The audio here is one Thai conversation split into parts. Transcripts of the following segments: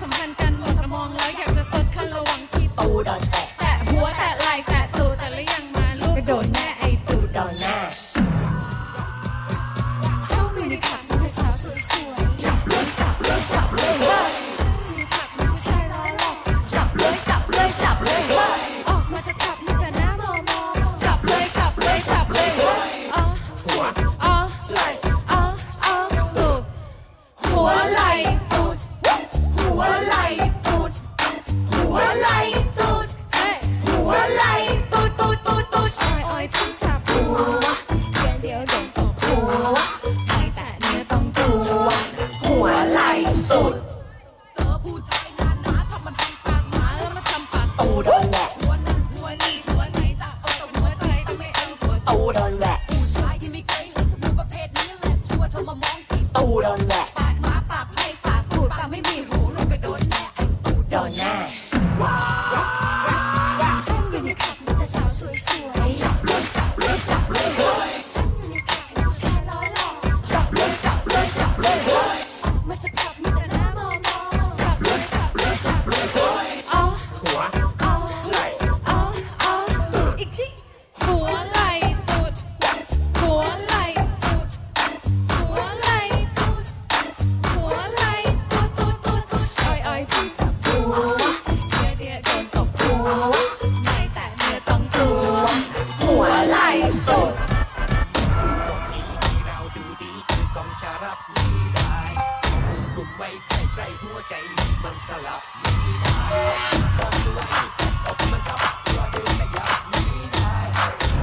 สัมพันธ์กันหมดมองแล้วอยากจะสดข้าระวังที่ตูดอนแตกับไม่ได้กุไว้ใกล้ใกล้หัวใจมันสลับไม่ได้ต้องไว้ตบมันครับตัวเองขยับไม่ได้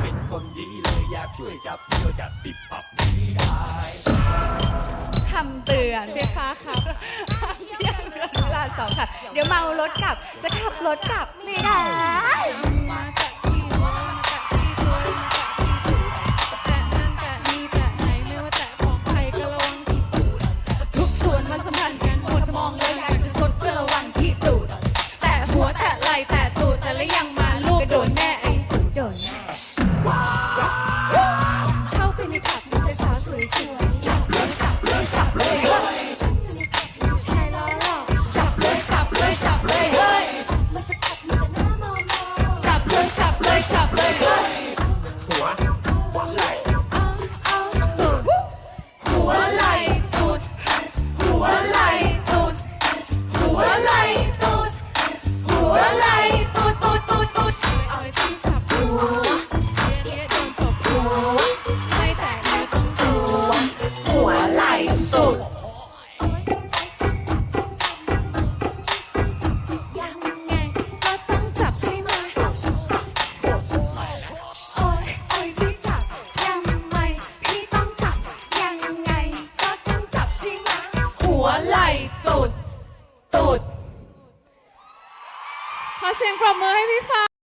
เป็นคนดีเลยอยากช่วยจับเดียวจัติดปับไม่ได้คำเตือนเจ๊ฟ้าค่ะเที่ยงเวลาสองค่ะ เดี๋ยวเมารถกลับ จะขับรถกลับไม่ได้ หัวไหล่ตุดตุดขอเสียงปรบมือให้พี่ฟ้า